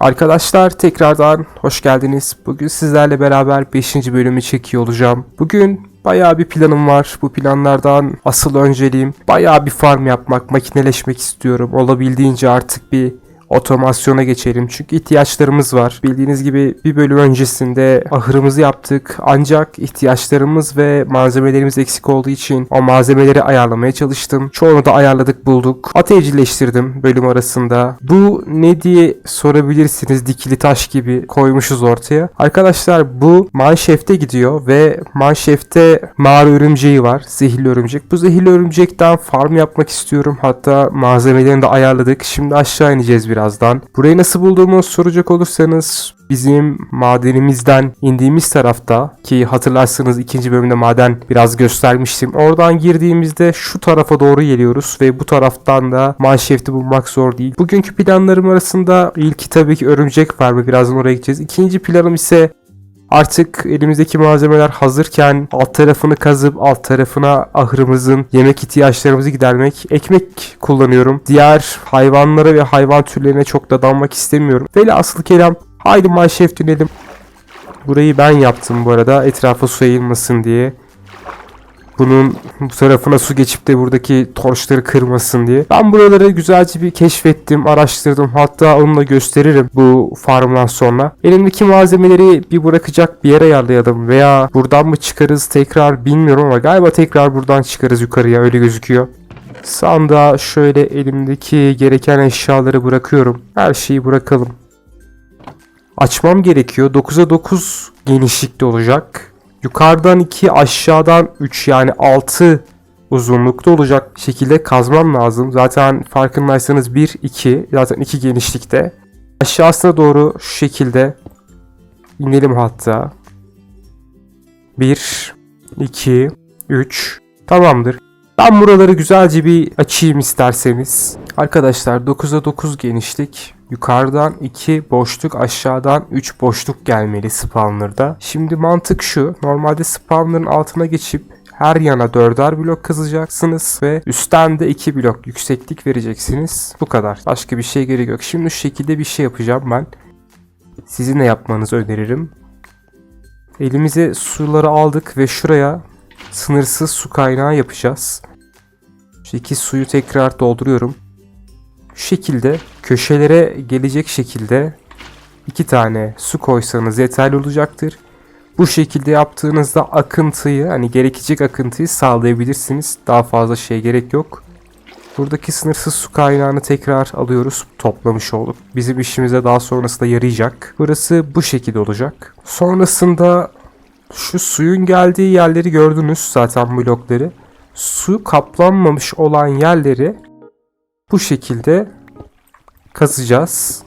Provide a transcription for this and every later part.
Arkadaşlar tekrardan hoş geldiniz. Bugün sizlerle beraber 5. bölümü çekiyor olacağım. Bugün bayağı bir planım var. Bu planlardan asıl önceliğim bayağı bir farm yapmak, makineleşmek istiyorum. Olabildiğince artık bir otomasyona geçelim. Çünkü ihtiyaçlarımız var. Bildiğiniz gibi bir bölüm öncesinde ahırımızı yaptık. Ancak ihtiyaçlarımız ve malzemelerimiz eksik olduğu için o malzemeleri ayarlamaya çalıştım. Çoğunu da ayarladık bulduk. At evcilleştirdim bölüm arasında. Bu ne diye sorabilirsiniz. Dikili taş gibi koymuşuz ortaya. Arkadaşlar bu manşefte gidiyor ve manşefte mağara örümceği var. Zehirli örümcek. Bu zehirli örümcekten farm yapmak istiyorum. Hatta malzemelerini de ayarladık. Şimdi aşağı ineceğiz birazdan. Burayı nasıl bulduğumu soracak olursanız bizim madenimizden indiğimiz tarafta ki hatırlarsanız ikinci bölümde maden biraz göstermiştim. Oradan girdiğimizde şu tarafa doğru geliyoruz ve bu taraftan da manşefti bulmak zor değil. Bugünkü planlarım arasında ilki tabii ki örümcek farmı. Birazdan oraya gideceğiz. İkinci planım ise Artık elimizdeki malzemeler hazırken alt tarafını kazıp alt tarafına ahırımızın yemek ihtiyaçlarımızı gidermek. Ekmek kullanıyorum. Diğer hayvanlara ve hayvan türlerine çok da dalmak istemiyorum. Velhasıl kelam haydi manşef dönelim. Burayı ben yaptım bu arada etrafa su yayılmasın diye. Bunun bu tarafına su geçip de buradaki torçları kırmasın diye. Ben buraları güzelce bir keşfettim, araştırdım. Hatta onu da gösteririm bu farmdan sonra. Elimdeki malzemeleri bir bırakacak bir yere ayarlayalım. Veya buradan mı çıkarız tekrar bilmiyorum ama galiba tekrar buradan çıkarız yukarıya öyle gözüküyor. Sandığa şöyle elimdeki gereken eşyaları bırakıyorum. Her şeyi bırakalım. Açmam gerekiyor. 9'a 9 genişlikte olacak. Yukarıdan 2 aşağıdan 3 yani 6 uzunlukta olacak şekilde kazmam lazım. Zaten farkındaysanız 1 2 zaten 2 genişlikte. Aşağısına doğru şu şekilde inelim hatta. 1 2 3 tamamdır. Ben buraları güzelce bir açayım isterseniz. Arkadaşlar 9'a 9 genişlik. Yukarıdan 2 boşluk aşağıdan 3 boşluk gelmeli spawner'da. Şimdi mantık şu. Normalde spawner'ın altına geçip her yana 4'er blok kazacaksınız ve üstten de 2 blok yükseklik vereceksiniz. Bu kadar. Başka bir şey gerek yok. Şimdi şu şekilde bir şey yapacağım ben. Sizin de yapmanızı öneririm. Elimize suları aldık ve şuraya sınırsız su kaynağı yapacağız. Şu iki suyu tekrar dolduruyorum. Şu şekilde köşelere gelecek şekilde iki tane su koysanız yeterli olacaktır. Bu şekilde yaptığınızda akıntıyı hani gerekecek akıntıyı sağlayabilirsiniz. Daha fazla şey gerek yok. Buradaki sınırsız su kaynağını tekrar alıyoruz. Toplamış olduk. Bizim işimize daha sonrasında yarayacak. Burası bu şekilde olacak. Sonrasında şu suyun geldiği yerleri gördünüz zaten blokları. Su kaplanmamış olan yerleri bu şekilde kazacağız.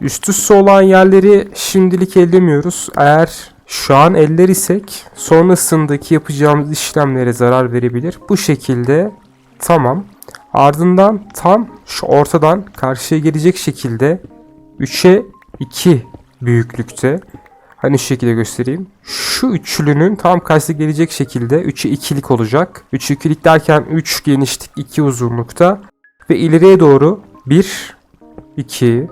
Üstü su olan yerleri şimdilik ellemiyoruz. Eğer şu an eller isek sonrasındaki yapacağımız işlemlere zarar verebilir. Bu şekilde tamam. Ardından tam şu ortadan karşıya gelecek şekilde 3'e 2 büyüklükte Hani şu şekilde göstereyim. Şu üçlünün tam karşısına gelecek şekilde 3'e 2'lik olacak. 3'e 2'lik derken 3 genişlik 2 uzunlukta. Ve ileriye doğru 1, 2,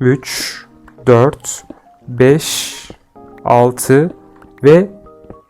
3, 4, 5, 6 ve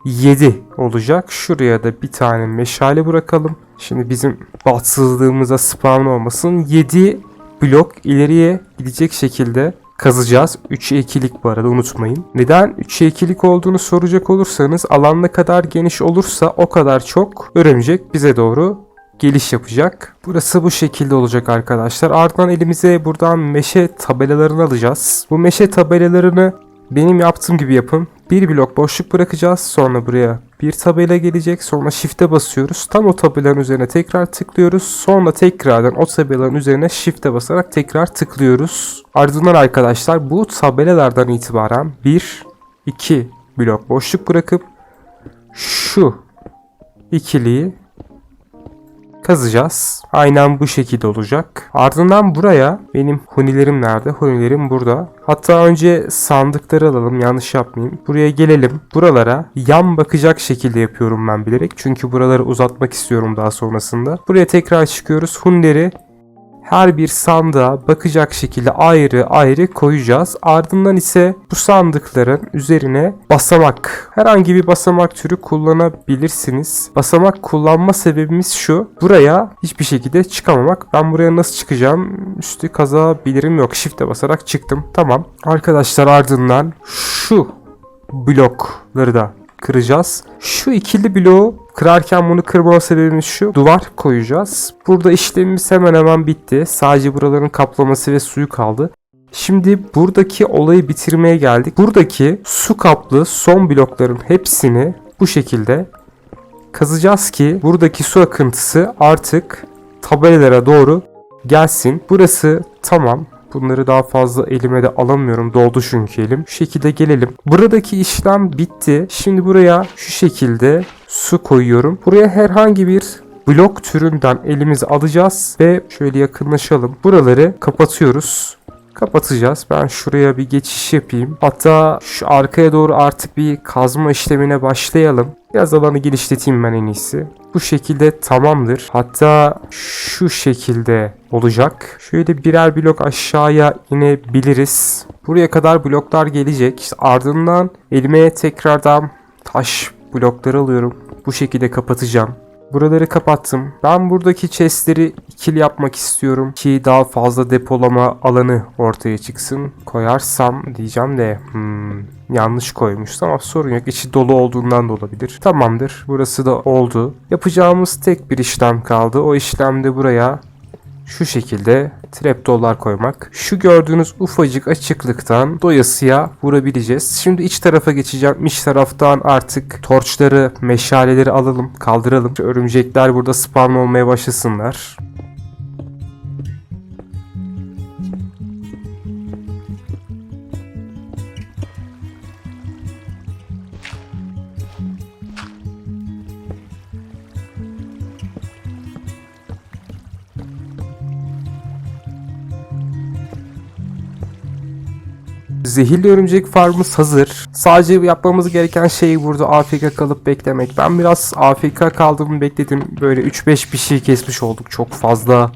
7 olacak. Şuraya da bir tane meşale bırakalım. Şimdi bizim bahtsızlığımıza spawn olmasın. 7 blok ileriye gidecek şekilde kazacağız. 3'e 2'lik bu arada unutmayın. Neden 3'e 2'lik olduğunu soracak olursanız alan ne kadar geniş olursa o kadar çok örümcek bize doğru geliş yapacak. Burası bu şekilde olacak arkadaşlar. Ardından elimize buradan meşe tabelalarını alacağız. Bu meşe tabelalarını benim yaptığım gibi yapın. Bir blok boşluk bırakacağız. Sonra buraya bir tabela gelecek. Sonra shift'e basıyoruz. Tam o tabelanın üzerine tekrar tıklıyoruz. Sonra tekrardan o tabelanın üzerine shift'e basarak tekrar tıklıyoruz. Ardından arkadaşlar bu tabelalardan itibaren 1, 2 blok boşluk bırakıp şu ikiliyi kazacağız. Aynen bu şekilde olacak. Ardından buraya benim hunilerim nerede? Hunilerim burada. Hatta önce sandıkları alalım yanlış yapmayayım. Buraya gelelim. Buralara yan bakacak şekilde yapıyorum ben bilerek. Çünkü buraları uzatmak istiyorum daha sonrasında. Buraya tekrar çıkıyoruz. Hunileri her bir sandığa bakacak şekilde ayrı ayrı koyacağız. Ardından ise bu sandıkların üzerine basamak, herhangi bir basamak türü kullanabilirsiniz. Basamak kullanma sebebimiz şu. Buraya hiçbir şekilde çıkamamak. Ben buraya nasıl çıkacağım? Üstü kazabilirim yok. Shift'e basarak çıktım. Tamam. Arkadaşlar ardından şu blokları da kıracağız. Şu ikili bloğu kırarken bunu kırmama sebebimiz şu. Duvar koyacağız. Burada işlemimiz hemen hemen bitti. Sadece buraların kaplaması ve suyu kaldı. Şimdi buradaki olayı bitirmeye geldik. Buradaki su kaplı son blokların hepsini bu şekilde kazacağız ki buradaki su akıntısı artık tabelalara doğru gelsin. Burası tamam. Bunları daha fazla elime de alamıyorum. Doldu çünkü elim. Şu şekilde gelelim. Buradaki işlem bitti. Şimdi buraya şu şekilde su koyuyorum. Buraya herhangi bir blok türünden elimizi alacağız ve şöyle yakınlaşalım. Buraları kapatıyoruz. Kapatacağız. Ben şuraya bir geçiş yapayım. Hatta şu arkaya doğru artık bir kazma işlemine başlayalım. Biraz alanı genişleteyim ben en iyisi. Bu şekilde tamamdır. Hatta şu şekilde olacak. Şöyle birer blok aşağıya inebiliriz. Buraya kadar bloklar gelecek. İşte ardından elime tekrardan taş blokları alıyorum. Bu şekilde kapatacağım. Buraları kapattım. Ben buradaki chestleri ikili yapmak istiyorum ki daha fazla depolama alanı ortaya çıksın. Koyarsam diyeceğim de hmm, yanlış koymuştum ama sorun yok. İçi dolu olduğundan da olabilir. Tamamdır. Burası da oldu. Yapacağımız tek bir işlem kaldı. O işlemde buraya şu şekilde trapdoorlar koymak. Şu gördüğünüz ufacık açıklıktan doyasıya vurabileceğiz. Şimdi iç tarafa geçeceğim. İç taraftan artık torçları, meşaleleri alalım, kaldıralım. Örümcekler burada spawn olmaya başlasınlar. Zehirli örümcek farmımız hazır. Sadece yapmamız gereken şey burada AFK kalıp beklemek. Ben biraz AFK kaldığımı bekledim. Böyle 3-5 bir şey kesmiş olduk. Çok fazla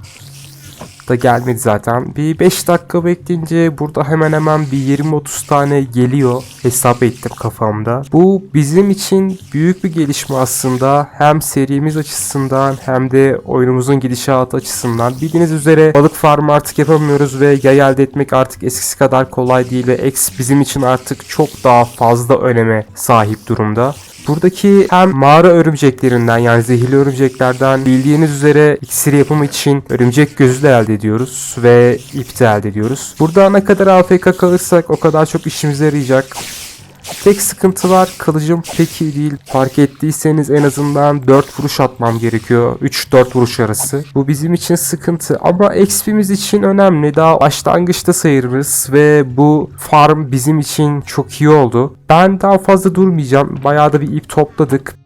da gelmedi zaten. Bir 5 dakika bekleyince burada hemen hemen bir 20-30 tane geliyor. Hesap ettim kafamda. Bu bizim için büyük bir gelişme aslında. Hem serimiz açısından hem de oyunumuzun gidişatı açısından. Bildiğiniz üzere balık farmı artık yapamıyoruz ve yay elde etmek artık eskisi kadar kolay değil ve X bizim için artık çok daha fazla öneme sahip durumda. Buradaki hem mağara örümceklerinden yani zehirli örümceklerden bildiğiniz üzere iksir yapımı için örümcek gözü de elde ediyoruz ve ip de elde ediyoruz. Burada ne kadar AFK kalırsak o kadar çok işimize yarayacak. Tek sıkıntı var. Kılıcım pek iyi değil. Fark ettiyseniz en azından 4 vuruş atmam gerekiyor. 3-4 vuruş arası. Bu bizim için sıkıntı. Ama XP'miz için önemli. Daha başlangıçta sayırız ve bu farm bizim için çok iyi oldu. Ben daha fazla durmayacağım. Bayağı da bir ip topladık.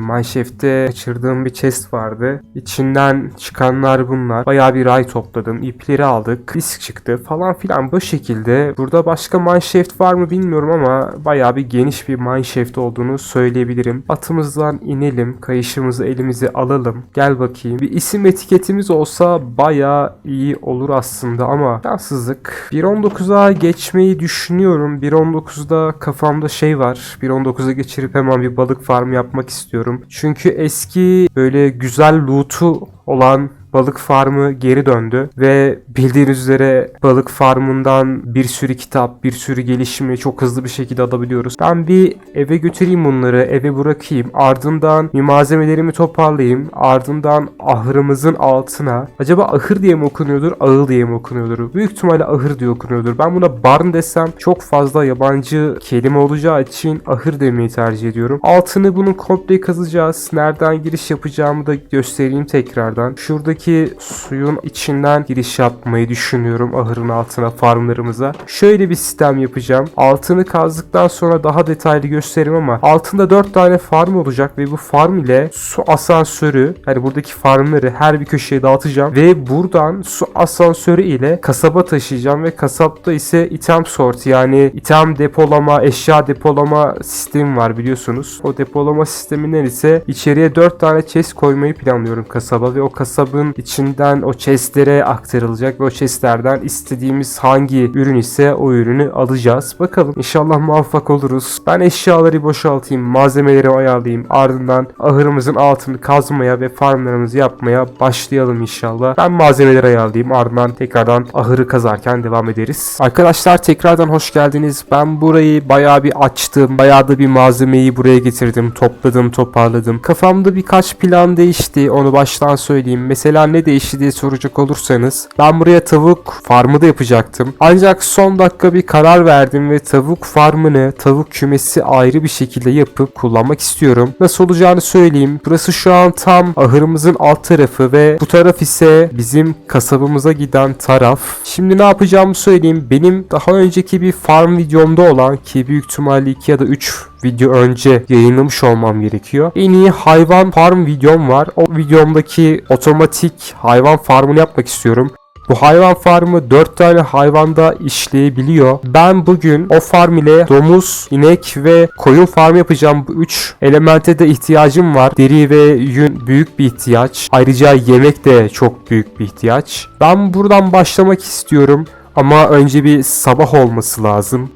Mineshaft'te kaçırdığım bir chest vardı. İçinden çıkanlar bunlar. Bayağı bir ray topladım. İpleri aldık. Disk çıktı falan filan bu şekilde. Burada başka mineshaft var mı bilmiyorum ama bayağı bir geniş bir mineshaft olduğunu söyleyebilirim. Atımızdan inelim. Kayışımızı elimize alalım. Gel bakayım. Bir isim etiketimiz olsa bayağı iyi olur aslında ama şanssızlık. 1.19'a geçmeyi düşünüyorum. 1.19'da kafamda şey var. 1.19'a geçirip hemen bir balık farmı yapmak istiyorum. Çünkü eski böyle güzel loot'u olan balık farmı geri döndü ve bildiğiniz üzere balık farmından bir sürü kitap, bir sürü gelişimi çok hızlı bir şekilde alabiliyoruz. Ben bir eve götüreyim bunları, eve bırakayım. Ardından bir malzemelerimi toparlayayım. Ardından ahırımızın altına. Acaba ahır diye mi okunuyordur, ağıl diye mi okunuyordur? Büyük ihtimalle ahır diye okunuyordur. Ben buna barn desem çok fazla yabancı kelime olacağı için ahır demeyi tercih ediyorum. Altını bunun komple kazacağız. Nereden giriş yapacağımı da göstereyim tekrardan. Şuradaki buradaki suyun içinden giriş yapmayı düşünüyorum ahırın altına farmlarımıza. Şöyle bir sistem yapacağım. Altını kazdıktan sonra daha detaylı gösteririm ama altında 4 tane farm olacak ve bu farm ile su asansörü yani buradaki farmları her bir köşeye dağıtacağım ve buradan su asansörü ile kasaba taşıyacağım ve kasapta ise item sort yani item depolama, eşya depolama sistemi var biliyorsunuz. O depolama sisteminden ise içeriye 4 tane chest koymayı planlıyorum kasaba ve o kasabın içinden o chestlere aktarılacak ve o chestlerden istediğimiz hangi ürün ise o ürünü alacağız. Bakalım inşallah muvaffak oluruz. Ben eşyaları boşaltayım, malzemeleri ayarlayayım. Ardından ahırımızın altını kazmaya ve farmlarımızı yapmaya başlayalım inşallah. Ben malzemeleri ayarlayayım. Ardından tekrardan ahırı kazarken devam ederiz. Arkadaşlar tekrardan hoş geldiniz. Ben burayı bayağı bir açtım. Bayağı da bir malzemeyi buraya getirdim. Topladım, toparladım. Kafamda birkaç plan değişti. Onu baştan söyleyeyim. Mesela ne değişti diye soracak olursanız. Ben buraya tavuk farmı da yapacaktım. Ancak son dakika bir karar verdim ve tavuk farmını, tavuk kümesi ayrı bir şekilde yapıp kullanmak istiyorum. Nasıl olacağını söyleyeyim. Burası şu an tam ahırımızın alt tarafı ve bu taraf ise bizim kasabımıza giden taraf. Şimdi ne yapacağımı söyleyeyim. Benim daha önceki bir farm videomda olan ki büyük ihtimalle 2 ya da 3 video önce yayınlamış olmam gerekiyor. En iyi hayvan farm videom var. O videomdaki otomatik hayvan farmını yapmak istiyorum. Bu hayvan farmı 4 tane hayvanda işleyebiliyor. Ben bugün o farm ile domuz, inek ve koyun farmı yapacağım. Bu 3 elemente de ihtiyacım var. Deri ve yün büyük bir ihtiyaç. Ayrıca yemek de çok büyük bir ihtiyaç. Ben buradan başlamak istiyorum. Ama önce bir sabah olması lazım.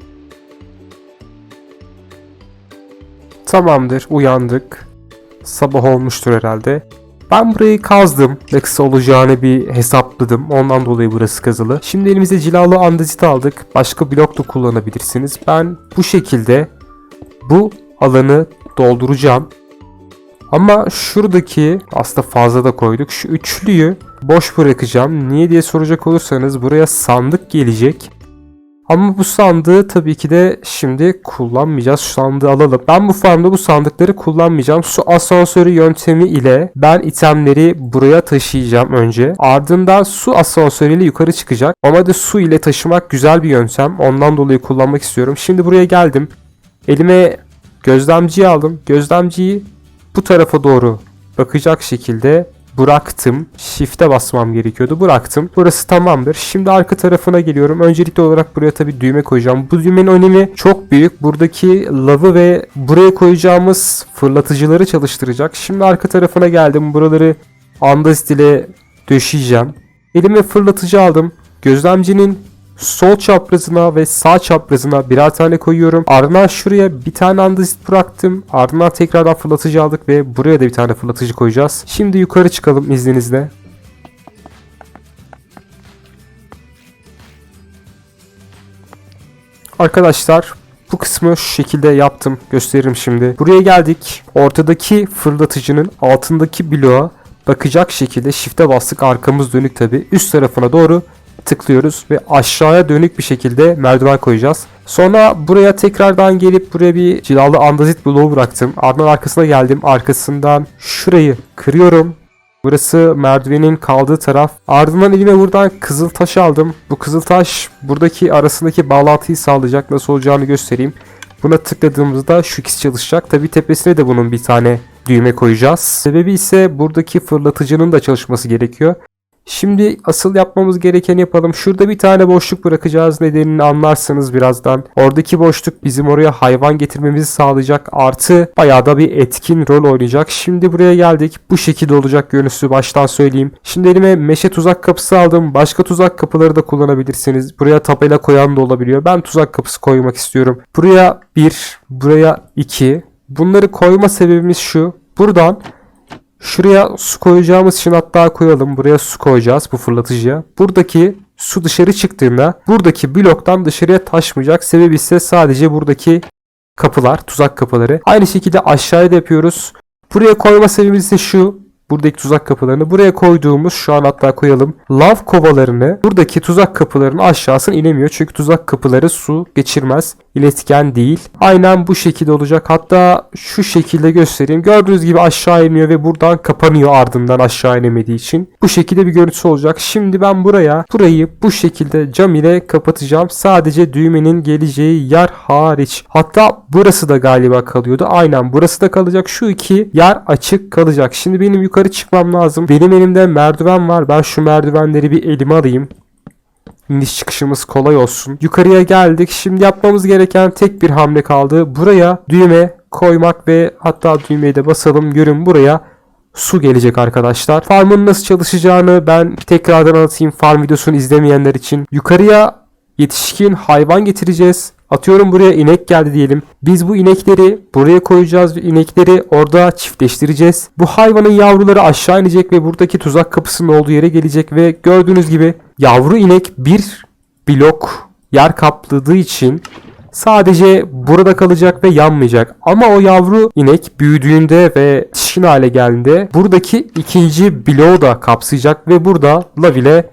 Tamamdır, uyandık. Sabah olmuştur herhalde. Ben burayı kazdım. Kısa olacağını bir hesapladım. Ondan dolayı burası kazılı. Şimdi elimize cilalı andezit aldık. Başka blok da kullanabilirsiniz. Ben bu şekilde bu alanı dolduracağım. Ama şuradaki aslında fazla da koyduk. Şu üçlüyü boş bırakacağım. Niye diye soracak olursanız buraya sandık gelecek. Ama bu sandığı tabii ki de şimdi kullanmayacağız. Şu sandığı alalım. Ben bu farmda bu sandıkları kullanmayacağım. Su asansörü yöntemi ile ben itemleri buraya taşıyacağım önce. Ardından su asansörüyle yukarı çıkacak. Ama da su ile taşımak güzel bir yöntem. Ondan dolayı kullanmak istiyorum. Şimdi buraya geldim. Elime gözlemciyi aldım. Gözlemciyi bu tarafa doğru bakacak şekilde bıraktım. Shift'e basmam gerekiyordu. Bıraktım. Burası tamamdır. Şimdi arka tarafına geliyorum. Öncelikli olarak buraya tabii düğme koyacağım. Bu düğmenin önemi çok büyük. Buradaki lavı ve buraya koyacağımız fırlatıcıları çalıştıracak. Şimdi arka tarafına geldim. Buraları andazit ile döşeyeceğim. Elime fırlatıcı aldım. Gözlemcinin sol çaprazına ve sağ çaprazına birer tane koyuyorum. Ardından şuraya bir tane andazit bıraktım. Ardından tekrardan fırlatıcı aldık ve buraya da bir tane fırlatıcı koyacağız. Şimdi yukarı çıkalım izninizle. Arkadaşlar bu kısmı şu şekilde yaptım. Gösteririm şimdi. Buraya geldik. Ortadaki fırlatıcının altındaki bloğa bakacak şekilde shift'e bastık. Arkamız dönük tabi. Üst tarafına doğru tıklıyoruz ve aşağıya dönük bir şekilde merdiven koyacağız. Sonra buraya tekrardan gelip buraya bir cilalı andazit bloğu bıraktım. Ardından arkasına geldim. Arkasından şurayı kırıyorum. Burası merdivenin kaldığı taraf. Ardından elime buradan kızıl taş aldım. Bu kızıl taş buradaki arasındaki bağlantıyı sağlayacak. Nasıl olacağını göstereyim. Buna tıkladığımızda şu ikisi çalışacak. Tabi tepesine de bunun bir tane düğme koyacağız. Sebebi ise buradaki fırlatıcının da çalışması gerekiyor. Şimdi asıl yapmamız gerekeni yapalım. Şurada bir tane boşluk bırakacağız. Nedenini anlarsınız birazdan. Oradaki boşluk bizim oraya hayvan getirmemizi sağlayacak. Artı bayağı da bir etkin rol oynayacak. Şimdi buraya geldik. Bu şekilde olacak görüntüsü baştan söyleyeyim. Şimdi elime meşe tuzak kapısı aldım. Başka tuzak kapıları da kullanabilirsiniz. Buraya tabela koyan da olabiliyor. Ben tuzak kapısı koymak istiyorum. Buraya 1, buraya 2. Bunları koyma sebebimiz şu. Buradan Şuraya su koyacağımız için hatta koyalım. Buraya su koyacağız bu fırlatıcıya. Buradaki su dışarı çıktığında buradaki bloktan dışarıya taşmayacak. Sebebi ise sadece buradaki kapılar, tuzak kapıları. Aynı şekilde aşağıya da yapıyoruz. Buraya koyma sebebimiz ise şu. Buradaki tuzak kapılarını buraya koyduğumuz şu an hatta koyalım. Lav kovalarını buradaki tuzak kapılarının aşağısına inemiyor. Çünkü tuzak kapıları su geçirmez. İletken değil. Aynen bu şekilde olacak. Hatta şu şekilde göstereyim. Gördüğünüz gibi aşağı iniyor ve buradan kapanıyor ardından aşağı inemediği için. Bu şekilde bir görüntüsü olacak. Şimdi ben buraya burayı bu şekilde cam ile kapatacağım. Sadece düğmenin geleceği yer hariç. Hatta burası da galiba kalıyordu. Aynen burası da kalacak. Şu iki yer açık kalacak. Şimdi benim yukarı çıkmam lazım. Benim elimde merdiven var. Ben şu merdivenleri bir elime alayım. İniş çıkışımız kolay olsun. Yukarıya geldik. Şimdi yapmamız gereken tek bir hamle kaldı. Buraya düğme koymak ve hatta düğmeyi de basalım. Görün buraya su gelecek arkadaşlar. Farmın nasıl çalışacağını ben tekrardan anlatayım farm videosunu izlemeyenler için. Yukarıya yetişkin hayvan getireceğiz. Atıyorum buraya inek geldi diyelim. Biz bu inekleri buraya koyacağız inekleri orada çiftleştireceğiz. Bu hayvanın yavruları aşağı inecek ve buradaki tuzak kapısının olduğu yere gelecek ve gördüğünüz gibi yavru inek bir blok yer kapladığı için sadece burada kalacak ve yanmayacak. Ama o yavru inek büyüdüğünde ve yetişkin hale geldiğinde buradaki ikinci bloğu da kapsayacak ve burada lav ile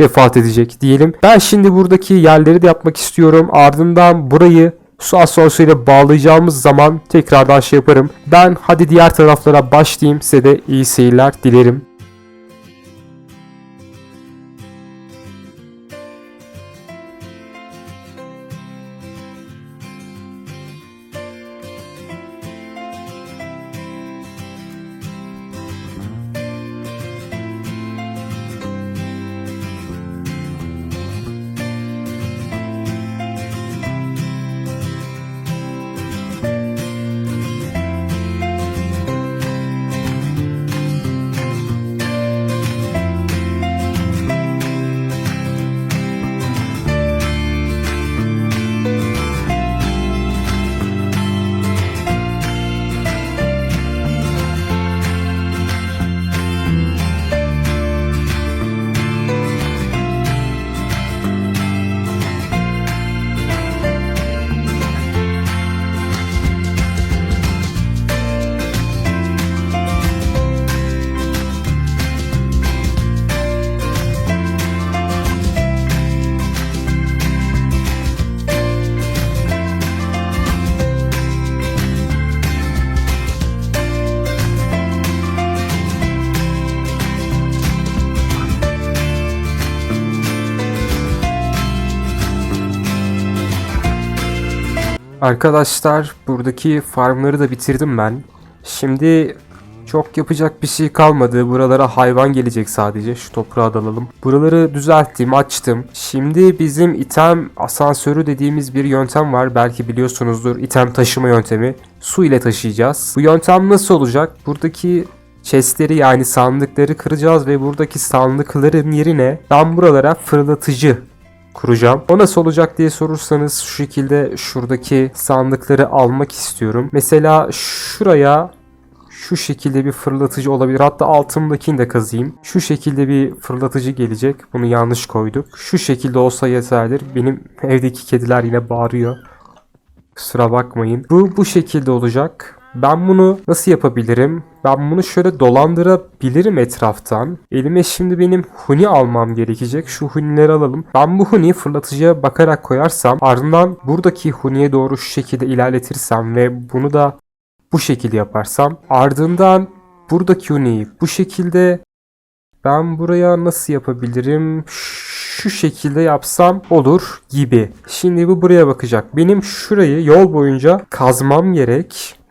vefat edecek diyelim. Ben şimdi buradaki yerleri de yapmak istiyorum. Ardından burayı su asansörüyle bağlayacağımız zaman tekrardan şey yaparım. Ben hadi diğer taraflara başlayayım. Size de iyi seyirler dilerim. Arkadaşlar buradaki farmları da bitirdim ben. Şimdi çok yapacak bir şey kalmadı. Buralara hayvan gelecek sadece. Şu toprağı da alalım. Buraları düzelttim, açtım. Şimdi bizim item asansörü dediğimiz bir yöntem var. Belki biliyorsunuzdur. İtem taşıma yöntemi. Su ile taşıyacağız. Bu yöntem nasıl olacak? Buradaki chestleri yani sandıkları kıracağız ve buradaki sandıkların yerine ben buralara fırlatıcı kuracağım. O nasıl olacak diye sorursanız şu şekilde şuradaki sandıkları almak istiyorum. Mesela şuraya şu şekilde bir fırlatıcı olabilir. Hatta altımdakini de kazıyım. Şu şekilde bir fırlatıcı gelecek. Bunu yanlış koyduk. Şu şekilde olsa yeterlidir. Benim evdeki kediler yine bağırıyor. Kusura bakmayın. Bu bu şekilde olacak. Ben bunu nasıl yapabilirim? Ben bunu şöyle dolandırabilirim etraftan. Elime şimdi benim huni almam gerekecek. Şu hunileri alalım. Ben bu huniyi fırlatıcıya bakarak koyarsam ardından buradaki huniye doğru şu şekilde ilerletirsem ve bunu da bu şekilde yaparsam ardından buradaki huniyi bu şekilde ben buraya nasıl yapabilirim? Şu şekilde yapsam olur gibi. Şimdi bu buraya bakacak. Benim şurayı yol boyunca kazmam gerek.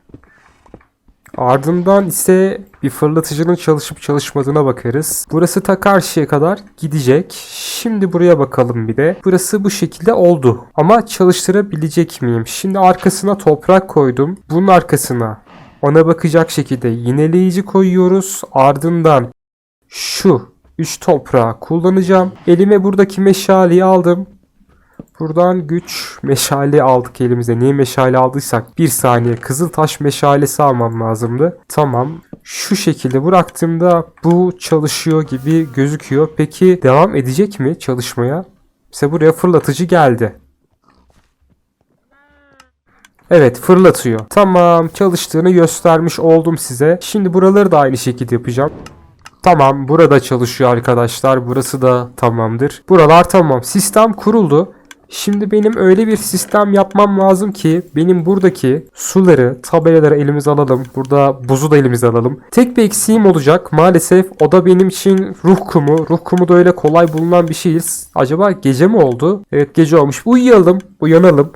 Ardından ise bir fırlatıcının çalışıp çalışmadığına bakarız. Burası ta karşıya kadar gidecek. Şimdi buraya bakalım bir de. Burası bu şekilde oldu. Ama çalıştırabilecek miyim? Şimdi arkasına toprak koydum. Bunun arkasına ona bakacak şekilde yineleyici koyuyoruz. Ardından şu 3 toprağı kullanacağım. Elime buradaki meşaleyi aldım. Buradan güç meşale aldık elimize. Niye meşale aldıysak bir saniye kızıl taş meşalesi almam lazımdı. Tamam. Şu şekilde bıraktığımda bu çalışıyor gibi gözüküyor. Peki devam edecek mi çalışmaya? Mesela buraya fırlatıcı geldi. Evet fırlatıyor. Tamam çalıştığını göstermiş oldum size. Şimdi buraları da aynı şekilde yapacağım. Tamam burada çalışıyor arkadaşlar. Burası da tamamdır. Buralar tamam. Sistem kuruldu. Şimdi benim öyle bir sistem yapmam lazım ki benim buradaki suları, tabelaları elimize alalım. Burada buzu da elimize alalım. Tek bir eksiğim olacak maalesef. O da benim için ruh kumu. Ruh kumu da öyle kolay bulunan bir şey. Acaba gece mi oldu? Evet gece olmuş. Uyuyalım, uyanalım.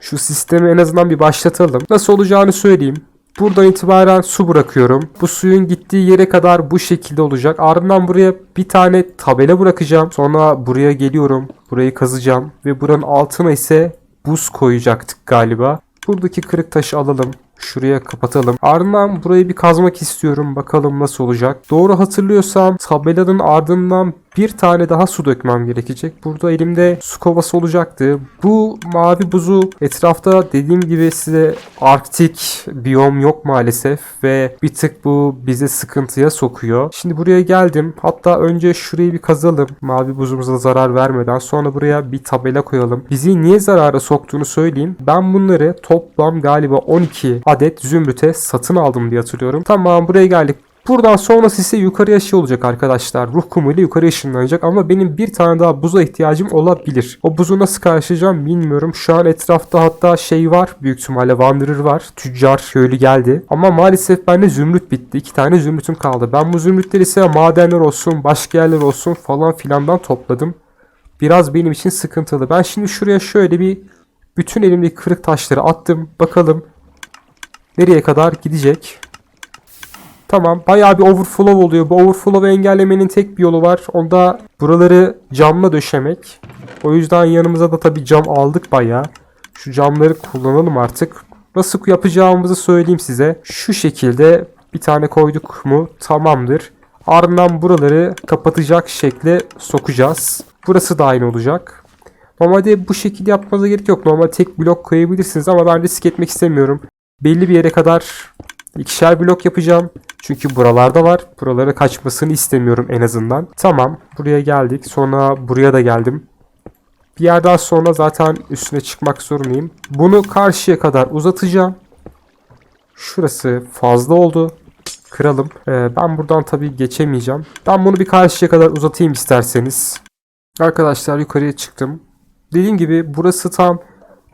Şu sistemi en azından bir başlatalım. Nasıl olacağını söyleyeyim. Buradan itibaren su bırakıyorum. Bu suyun gittiği yere kadar bu şekilde olacak. Ardından buraya bir tane tabela bırakacağım. Sonra buraya geliyorum. Burayı kazacağım. Ve buranın altına ise buz koyacaktık galiba. Buradaki kırık taşı alalım. Şuraya kapatalım. Ardından burayı bir kazmak istiyorum. Bakalım nasıl olacak. Doğru hatırlıyorsam tabelanın ardından bir tane daha su dökmem gerekecek. Burada elimde su kovası olacaktı. Bu mavi buzu etrafta dediğim gibi size arktik biyom yok maalesef ve bir tık bu bize sıkıntıya sokuyor. Şimdi buraya geldim. Hatta önce şurayı bir kazalım. Mavi buzumuza zarar vermeden. Sonra buraya bir tabela koyalım. Bizi niye zarara soktuğunu söyleyeyim. Ben bunları toplam galiba 12 adet zümrüte satın aldım diye hatırlıyorum. Tamam buraya geldik. Buradan sonrası ise yukarıya şey olacak arkadaşlar. Ruh kumuyla yukarı ışınlanacak ama benim bir tane daha buza ihtiyacım olabilir. O buzu nasıl karşılayacağım bilmiyorum. Şu an etrafta hatta şey var. Büyük ihtimalle Wanderer var. Tüccar köylü geldi. Ama maalesef bende zümrüt bitti. İki tane zümrütüm kaldı. Ben bu zümrütleri ise madenler olsun, başka yerler olsun falan filandan topladım. Biraz benim için sıkıntılı. Ben şimdi şuraya şöyle bir bütün elimdeki kırık taşları attım. Bakalım nereye kadar gidecek. Tamam bayağı bir overflow oluyor. Bu overflow'u engellemenin tek bir yolu var. Onda buraları camla döşemek. O yüzden yanımıza da tabii cam aldık bayağı. Şu camları kullanalım artık. Nasıl yapacağımızı söyleyeyim size. Şu şekilde bir tane koyduk mu tamamdır. Ardından buraları kapatacak şekle sokacağız. Burası da aynı olacak. Normalde bu şekilde yapmanıza gerek yok. Normal tek blok koyabilirsiniz ama ben risk etmek istemiyorum. Belli bir yere kadar ikişer blok yapacağım. Çünkü buralarda var. Buralara kaçmasını istemiyorum en azından. Tamam. Buraya geldik. Sonra buraya da geldim. Bir yerden sonra zaten üstüne çıkmak zorundayım. Bunu karşıya kadar uzatacağım. Şurası fazla oldu. Kıralım. Ee, ben buradan tabii geçemeyeceğim. Ben bunu bir karşıya kadar uzatayım isterseniz. Arkadaşlar yukarıya çıktım. Dediğim gibi burası tam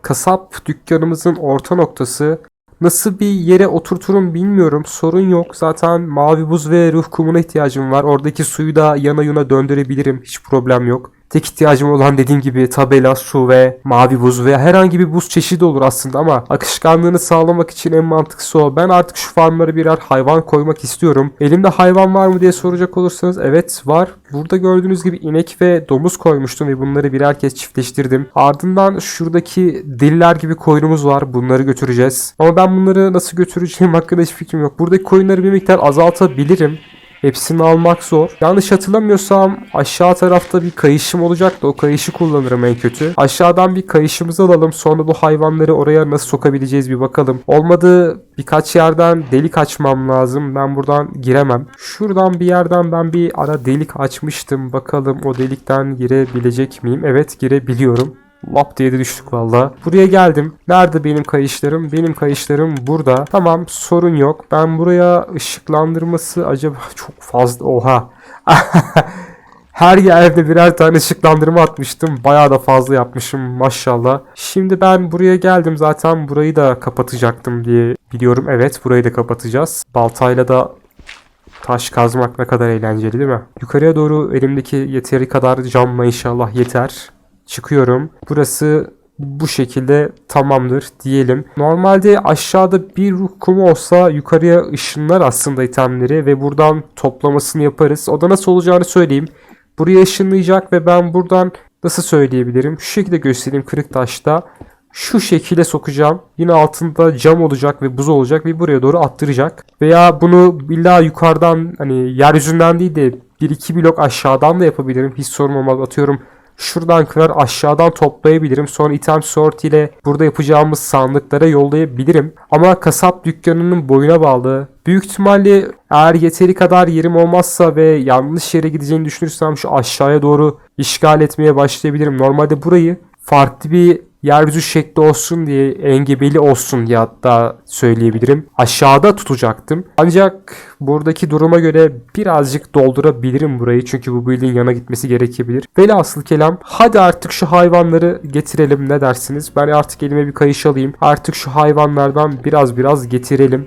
kasap dükkanımızın orta noktası. Nasıl bir yere oturturum bilmiyorum. Sorun yok. Zaten mavi buz ve ruh kumuna ihtiyacım var. Oradaki suyu da yana yuna döndürebilirim. Hiç problem yok. Tek ihtiyacım olan dediğim gibi tabela, su ve mavi buz veya herhangi bir buz çeşidi olur aslında ama akışkanlığını sağlamak için en mantıklısı o. Ben artık şu farmlara birer hayvan koymak istiyorum. Elimde hayvan var mı diye soracak olursanız evet var. Burada gördüğünüz gibi inek ve domuz koymuştum ve bunları birer kez çiftleştirdim. Ardından şuradaki deliler gibi koyunumuz var. Bunları götüreceğiz. Ama ben bunları nasıl götüreceğim hakkında hiç fikrim yok. Buradaki koyunları bir miktar azaltabilirim. Hepsini almak zor. Yanlış hatırlamıyorsam aşağı tarafta bir kayışım olacaktı. O kayışı kullanırım en kötü. Aşağıdan bir kayışımızı alalım. Sonra bu hayvanları oraya nasıl sokabileceğiz bir bakalım. Olmadı birkaç yerden delik açmam lazım. Ben buradan giremem. Şuradan bir yerden ben bir ara delik açmıştım. Bakalım o delikten girebilecek miyim? Evet girebiliyorum. Lap diye de düştük valla. Buraya geldim. Nerede benim kayışlarım? Benim kayışlarım burada. Tamam sorun yok. Ben buraya ışıklandırması acaba çok fazla. Oha. Her yerde birer tane ışıklandırma atmıştım. Bayağı da fazla yapmışım maşallah. Şimdi ben buraya geldim. Zaten burayı da kapatacaktım diye biliyorum. Evet burayı da kapatacağız. Baltayla da taş kazmak ne kadar eğlenceli değil mi? Yukarıya doğru elimdeki yeteri kadar camla inşallah yeter çıkıyorum. Burası bu şekilde tamamdır diyelim. Normalde aşağıda bir ruh kumu olsa yukarıya ışınlar aslında itemleri ve buradan toplamasını yaparız. O da nasıl olacağını söyleyeyim. Buraya ışınlayacak ve ben buradan nasıl söyleyebilirim? Şu şekilde göstereyim kırık taşta. Şu şekilde sokacağım. Yine altında cam olacak ve buz olacak ve buraya doğru attıracak. Veya bunu illa yukarıdan hani yeryüzünden değil de bir iki blok aşağıdan da yapabilirim. Hiç sorun olmaz. Atıyorum Şuradan kırar aşağıdan toplayabilirim. Sonra item sort ile burada yapacağımız sandıklara yollayabilirim. Ama kasap dükkanının boyuna bağlı. Büyük ihtimalle eğer yeteri kadar yerim olmazsa ve yanlış yere gideceğini düşünürsem şu aşağıya doğru işgal etmeye başlayabilirim. Normalde burayı farklı bir yeryüzü şekli olsun diye engebeli olsun diye hatta söyleyebilirim. Aşağıda tutacaktım. Ancak buradaki duruma göre birazcık doldurabilirim burayı. Çünkü bu build'in yana gitmesi gerekebilir. Velhasıl kelam hadi artık şu hayvanları getirelim ne dersiniz? Ben artık elime bir kayış alayım. Artık şu hayvanlardan biraz biraz getirelim.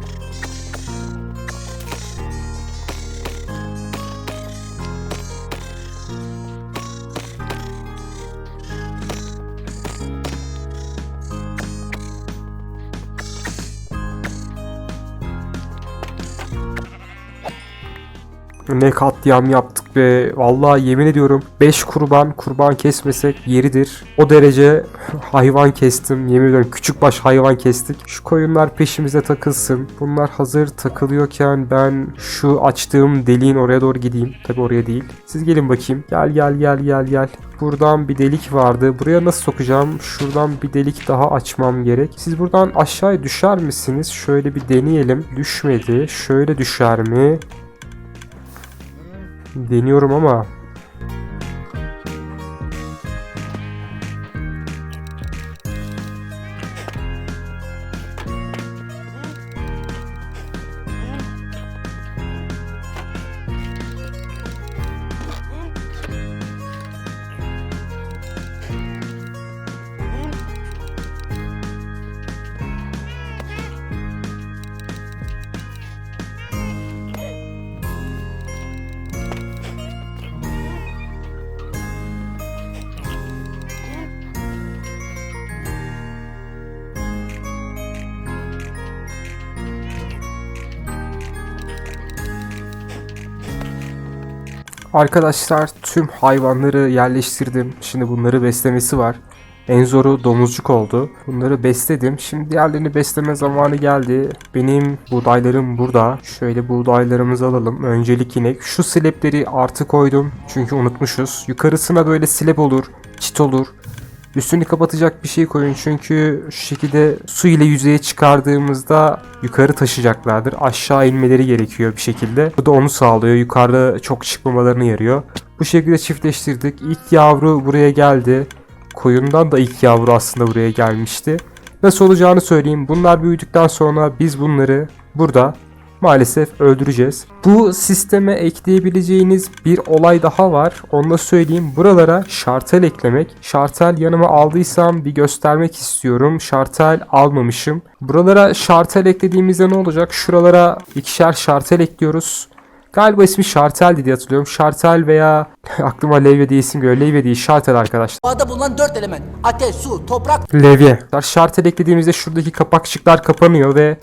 Ne katliam yaptık be. Vallahi yemin ediyorum 5 kurban kurban kesmesek yeridir. O derece hayvan kestim. Yemin ediyorum küçük baş hayvan kestik. Şu koyunlar peşimize takılsın. Bunlar hazır takılıyorken ben şu açtığım deliğin oraya doğru gideyim. Tabi oraya değil. Siz gelin bakayım. Gel gel gel gel gel. Buradan bir delik vardı. Buraya nasıl sokacağım? Şuradan bir delik daha açmam gerek. Siz buradan aşağıya düşer misiniz? Şöyle bir deneyelim. Düşmedi. Şöyle düşer mi? Deniyorum ama Arkadaşlar tüm hayvanları yerleştirdim. Şimdi bunları beslemesi var. En zoru domuzcuk oldu. Bunları besledim. Şimdi diğerlerini besleme zamanı geldi. Benim buğdaylarım burada. Şöyle buğdaylarımızı alalım. Öncelik inek. Şu silepleri artı koydum. Çünkü unutmuşuz. Yukarısına böyle silep olur. Çit olur. Üstünü kapatacak bir şey koyun çünkü şu şekilde su ile yüzeye çıkardığımızda yukarı taşıyacaklardır. Aşağı inmeleri gerekiyor bir şekilde. Bu da onu sağlıyor. Yukarıda çok çıkmamalarını yarıyor. Bu şekilde çiftleştirdik. İlk yavru buraya geldi. Koyundan da ilk yavru aslında buraya gelmişti. Nasıl olacağını söyleyeyim. Bunlar büyüdükten sonra biz bunları burada maalesef öldüreceğiz. Bu sisteme ekleyebileceğiniz bir olay daha var. Onu da söyleyeyim. Buralara şartel eklemek. Şartel yanıma aldıysam bir göstermek istiyorum. Şartel almamışım. Buralara şartel eklediğimizde ne olacak? Şuralara ikişer şartel ekliyoruz. Galiba ismi Şartel'di diye hatırlıyorum. Şartel veya aklıma Levye diye isim geliyor. Levye değil Şartel arkadaşlar. Doğada bulunan dört element. Ateş, su, toprak Levye. Şartel eklediğimizde şuradaki kapakçıklar kapanıyor ve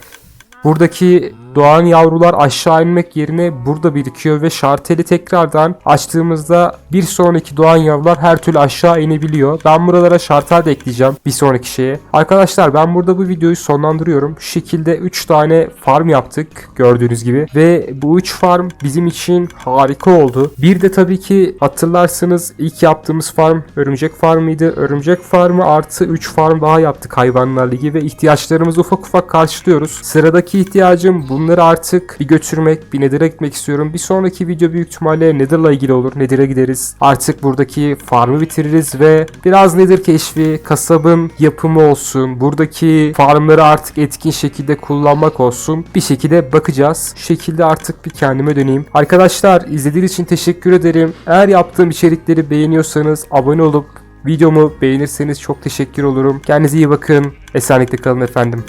buradaki doğan yavrular aşağı inmek yerine burada birikiyor ve şarteli tekrardan açtığımızda bir sonraki doğan yavrular her türlü aşağı inebiliyor. Ben buralara şartel de ekleyeceğim bir sonraki şeye. Arkadaşlar ben burada bu videoyu sonlandırıyorum. Şu şekilde 3 tane farm yaptık gördüğünüz gibi ve bu 3 farm bizim için harika oldu. Bir de tabii ki hatırlarsınız ilk yaptığımız farm örümcek farmıydı. Örümcek farmı artı 3 farm daha yaptık hayvanlar ligi ve ihtiyaçlarımızı ufak ufak karşılıyoruz. Sıradaki ihtiyacım bunları artık bir götürmek, bir Nether'a gitmek istiyorum. Bir sonraki video büyük ihtimalle Nether'la ilgili olur. Nether'a gideriz. Artık buradaki farmı bitiririz ve biraz Nether keşfi, kasabın yapımı olsun. Buradaki farmları artık etkin şekilde kullanmak olsun. Bir şekilde bakacağız. Şu şekilde artık bir kendime döneyim. Arkadaşlar izlediğiniz için teşekkür ederim. Eğer yaptığım içerikleri beğeniyorsanız abone olup videomu beğenirseniz çok teşekkür olurum. Kendinize iyi bakın. Esenlikle kalın efendim.